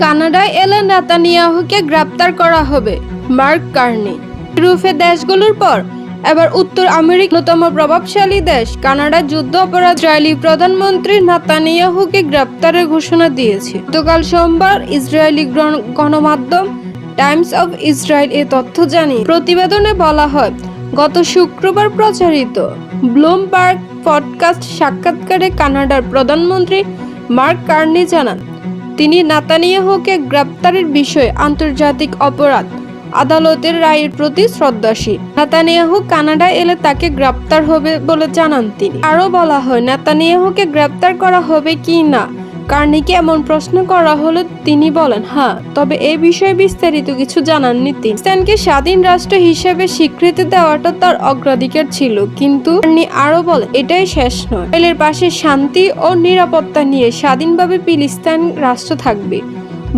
কানাডায় এলে নেতানিয়াহুকে গ্রেপ্তার করা হবে, মার্ক কার্নি। ইউরোপের দেশগুলোর পর, এবার উত্তর আমেরিকার অন্যতম প্রভাবশালী দেশ কানাডা যুদ্ধ অপরাধ ইসরায়েলি প্রধানমন্ত্রী নাতানিয়াহুকে গ্রেপ্তারের ঘোষণা দিয়েছে। গতকাল সোমবার ইসরায়েলি গণমাধ্যম টাইমস অফ ইসরায়েল এ তথ্য জানিয়ে প্রতিবেদনে বলা হয়, গত শুক্রবার প্রচারিত ব্লুমবার্গ পডকাস্ট সাক্ষাৎকারে কানাডার প্রধানমন্ত্রী মার্ক কার্নি জানান তিনি নাতানিয়াহুকে গ্রেপ্তারের বিষয়ে আন্তর্জাতিক অপরাধ, আদালতের রায়ের প্রতি শ্রদ্ধাশীল। নাতানিয়াহু কানাডা এলে তাকে গ্রেপ্তার হবে বলে জানান তিনি। আরও বলা হয়, নাতানিয়াহুকে গ্রেপ্তার করা হবে কি না? কার্নিকে এমন প্রশ্ন করা হলে তিনি বলেন হ্যাঁ তবে এই বিষয়ে বিস্তারিত কিছু জানাননি তিনি স্বাধীন রাষ্ট্র হিসেবে স্বীকৃতি দেওয়াটা তার অগ্রাধিকার ছিল, কিন্তু কার্নি আরও বলেন, এটাই শেষ নয়। ইসরায়েলের পাশে শান্তি ও নিরাপত্তা নিয়ে স্বাধীনভাবে ফিলিস্তিন রাষ্ট্র থাকবে।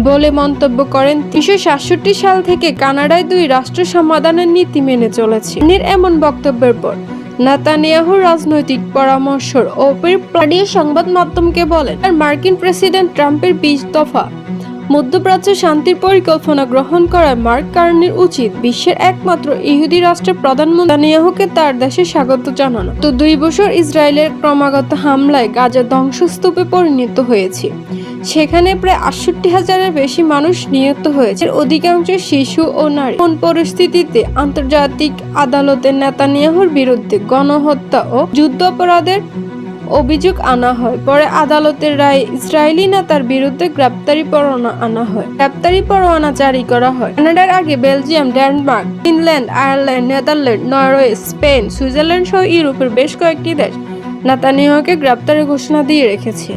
বলে মন্তব্য করেন সাতষট্টি সাল থেকে কানাডায় দুই রাষ্ট্র সমাধানের নীতি মেনে চলেছে। এমন বক্তব্যের পর নেতানিয়াহুর রাজনৈতিক পরামর্শর ওপের প্লাডিও সংবাদ মাধ্যমকে বলেন, আর মার্কিন প্রেসিডেন্ট ট্রাম্পের বিশ দফা মধ্যপ্রাচ্যে শান্তির পরিকল্পনা গ্রহণ করায় মার্ক কার্নির উচিত বিশ্বের একমাত্র ইহুদি রাষ্ট্রের প্রধানমন্ত্রী তার দেশে স্বাগত জানানো। তো দুই বছর ইসরায়েলের ক্রমাগত হামলায় গাজা ধ্বংসস্তূপে পরিণত হয়েছে। সেখানে প্রায় আটষট্টি হাজারের বেশি মানুষ নিহত হয়েছে। অধিকাংশ শিশু ও নারী। কোন পরিস্থিতিতে আন্তর্জাতিক আদালতে নেতানিয়াহুর বিরুদ্ধে গণহত্যা ও যুদ্ধাপরাধের অভিযোগ আনা হয়। পরে আদালতের রায়ে ইসরায়েলি নেতার বিরুদ্ধে গ্রেপ্তারি পরোয়ানা আনা হয়। গ্রেপ্তারি পরোয়ানা জারি করা হয়। কানাডার আগে Belgium, Denmark, Finland, Ireland, Netherland, Norway, Spain, Switzerland সহ ইউরোপের বেশ কয়েকটি দেশ নেতানিয়াহুকে গ্রেপ্তারের ঘোষণা দিয়ে রেখেছে।